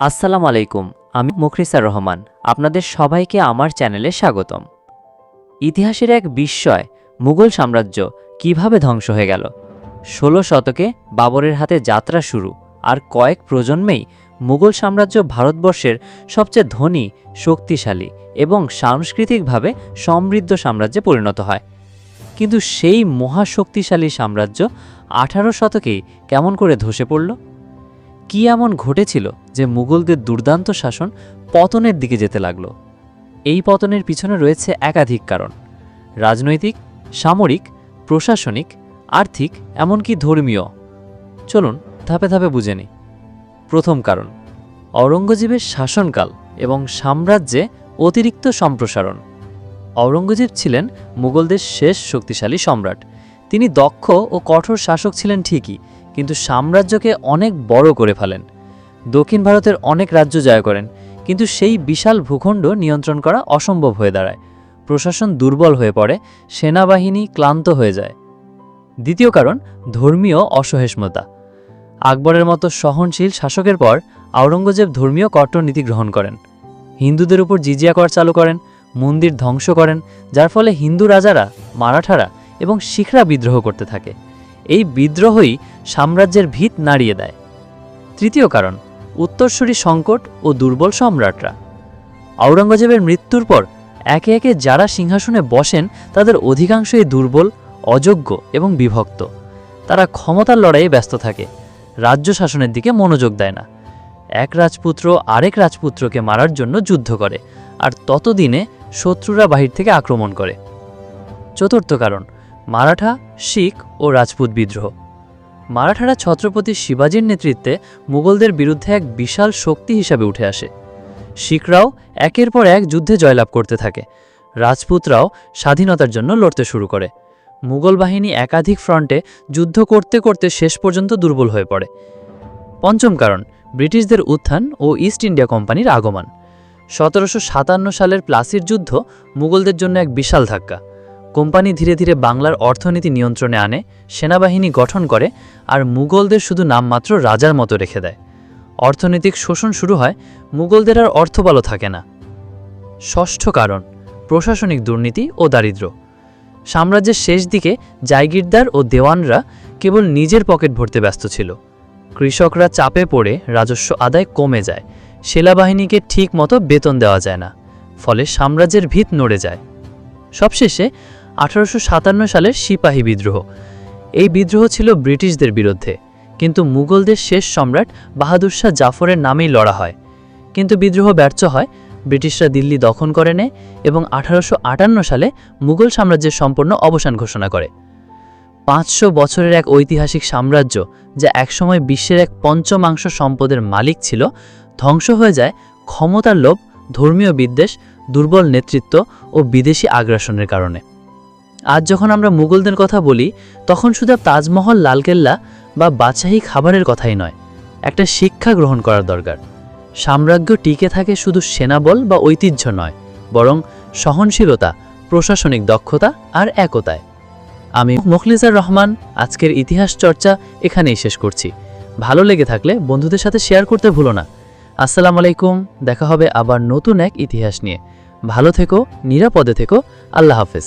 আসসালামু আলাইকুম, আমি মুখরিসার রহমান। আপনাদের সবাইকে আমার চ্যানেলে স্বাগতম। ইতিহাসের এক বিস্ময়, মুঘল সাম্রাজ্য কীভাবে ধ্বংস হয়ে গেল? ষোলো শতকে বাবরের হাতে যাত্রা শুরু, আর কয়েক প্রজন্মেই মুঘল সাম্রাজ্য ভারতবর্ষের সবচেয়ে ধনী, শক্তিশালী এবং সাংস্কৃতিকভাবে সমৃদ্ধ সাম্রাজ্যে পরিণত হয়। কিন্তু সেই মহাশক্তিশালী সাম্রাজ্য আঠারো শতকেই কেমন করে ধসে পড়ল? কি এমন ঘটেছিল যে মুঘলদের দুর্দান্ত শাসন পতনের দিকে যেতে লাগল? এই পতনের পিছনে রয়েছে একাধিক কারণ। রাজনৈতিক, সামরিক, প্রশাসনিক, আর্থিক, এমনকি ধর্মীয়। চলুন ধাপে ধাপে বুঝে নিই। প্রথম কারণ অরঙ্গজেবের শাসনকাল এবং সাম্রাজ্যে অতিরিক্ত সম্প্রসারণ। অরঙ্গজেব ছিলেন মুঘলদের শেষ শক্তিশালী সম্রাট। তিনি দক্ষ ও কঠোর শাসক ছিলেন ঠিকই কিন্তু সাম্রাজ্যকে অনেক বড় করে ফেলেন। দক্ষিণ ভারতের অনেক রাজ্য জয় করেন, কিন্তু সেই বিশাল ভূখণ্ড নিয়ন্ত্রণ করা অসম্ভব হয়ে দাঁড়ায়। প্রশাসন দুর্বল হয়ে পড়ে, সেনাবাহিনী ক্লান্ত হয়ে যায়। দ্বিতীয় কারণ, ধর্মীয় অসহিষ্ণুতা। আকবরের মতো সহনশীল শাসকের পর আওরঙ্গজেব ধর্মীয় কট্টর নীতি গ্রহণ করেন। হিন্দুদের উপর জিজিয়া কর চালু করেন, মন্দির ধ্বংস করেন, যার ফলে হিন্দু রাজারা, মারাঠারা এবং শিখরা বিদ্রোহ করতে থাকে। এই বিদ্রোহই সাম্রাজ্যের ভিত নাড়িয়ে দেয়। তৃতীয় কারণ, উত্তরসূরি সংকট ও দুর্বল সম্রাটরা। আওরঙ্গজেবের মৃত্যুর পর একে একে যারা সিংহাসনে বসেন, তাদের অধিকাংশই দুর্বল, অযোগ্য এবং বিভক্ত। তারা ক্ষমতার লড়াইয়ে ব্যস্ত থাকে, রাজ্য শাসনের দিকে মনোযোগ দেয় না। এক রাজপুত্র আরেক রাজপুত্রকে মারার জন্য যুদ্ধ করে, আর ততদিনে শত্রুরা বাহির থেকে আক্রমণ করে। চতুর্থ কারণ মারাঠা, শিখ ও রাজপুত বিদ্রোহ। মারাঠারা ছত্রপতি শিবাজীর নেতৃত্বে মুঘলদের বিরুদ্ধে এক বিশাল শক্তি হিসাবে উঠে আসে। শিখরাও একের পর এক যুদ্ধে জয়লাভ করতে থাকে। রাজপুতরাও স্বাধীনতার জন্য লড়তে শুরু করে। মুঘল বাহিনী একাধিক ফ্রন্টে যুদ্ধ করতে করতে শেষ পর্যন্ত দুর্বল হয়ে পড়ে। পঞ্চম কারণ, ব্রিটিশদের উত্থান ও ইস্ট ইন্ডিয়া কোম্পানির আগমন। সতেরোশো সাতান্ন সালের প্লাসির যুদ্ধ মুঘলদের জন্য এক বিশাল ধাক্কা। কোম্পানি ধীরে ধীরে বাংলার অর্থনীতি নিয়ন্ত্রণে আনে, সেনাবাহিনী গঠন করে, আর মুঘলদের শুধু নামমাত্র রাজার মতো রেখে দেয়। অর্থনৈতিক শোষণ শুরু হয়, মুঘলদের আর অর্থ ভালো থাকে না। ষষ্ঠ কারণ, প্রশাসনিক দুর্নীতি ও দারিদ্র্য সাম্রাজ্যের শেষ দিকে জায়গিরদার ও দেওয়ানরা কেবল নিজের পকেট ভরতে ব্যস্ত ছিল। কৃষকরা চাপে পড়ে, রাজস্ব আদায় কমে যায়, সেনাবাহিনীকে ঠিক মতো বেতন দেওয়া যায় না, ফলে সাম্রাজ্যের ভিত নড়ে যায়। সবশেষে আঠারোশো সাতান্ন সালের সিপাহী বিদ্রোহ। এই বিদ্রোহ ছিল ব্রিটিশদের বিরুদ্ধে, কিন্তু মুঘলদের শেষ সম্রাট বাহাদুর শাহ জাফরের নামেই লড়া হয়। কিন্তু বিদ্রোহ ব্যর্থ হয়, ব্রিটিশরা দিল্লি দখল করে নেয় এবং আঠারোশো আটান্ন সালে মুঘল সাম্রাজ্যের সম্পূর্ণ অবসান ঘোষণা করে। পাঁচশো বছরের এক ঐতিহাসিক সাম্রাজ্য, যা একসময় বিশ্বের এক পঞ্চমাংশ সম্পদের মালিক ছিল, ধ্বংস হয়ে যায় ক্ষমতার লোভ, ধর্মীয় বিদ্বেষ, দুর্বল নেতৃত্ব ও বিদেশি আগ্রাসনের কারণে। আজ যখন আমরা মুঘলদের কথা বলি, তখন শুধু তাজমহল, লালকেল্লা বা বাদশাহী খাবারের কথাই নয়, একটা শিক্ষা গ্রহণ করার দরকার। সাম্রাজ্য টিকে থাকে শুধু সেনাবল বা ঐতিহ্য নয়, বরং সহনশীলতা, প্রশাসনিক দক্ষতা আর একতায়। আমি মুখলিজার রহমান, আজকের ইতিহাস চর্চা এখানেই শেষ করছি। ভালো লেগে থাকলে বন্ধুদের সাথে শেয়ার করতে ভুলো না। আসসালামু আলাইকুম, দেখা হবে আবার নতুন এক ইতিহাস নিয়ে। ভালো থেকো, নিরাপদে থেকো, আল্লাহ হাফেজ।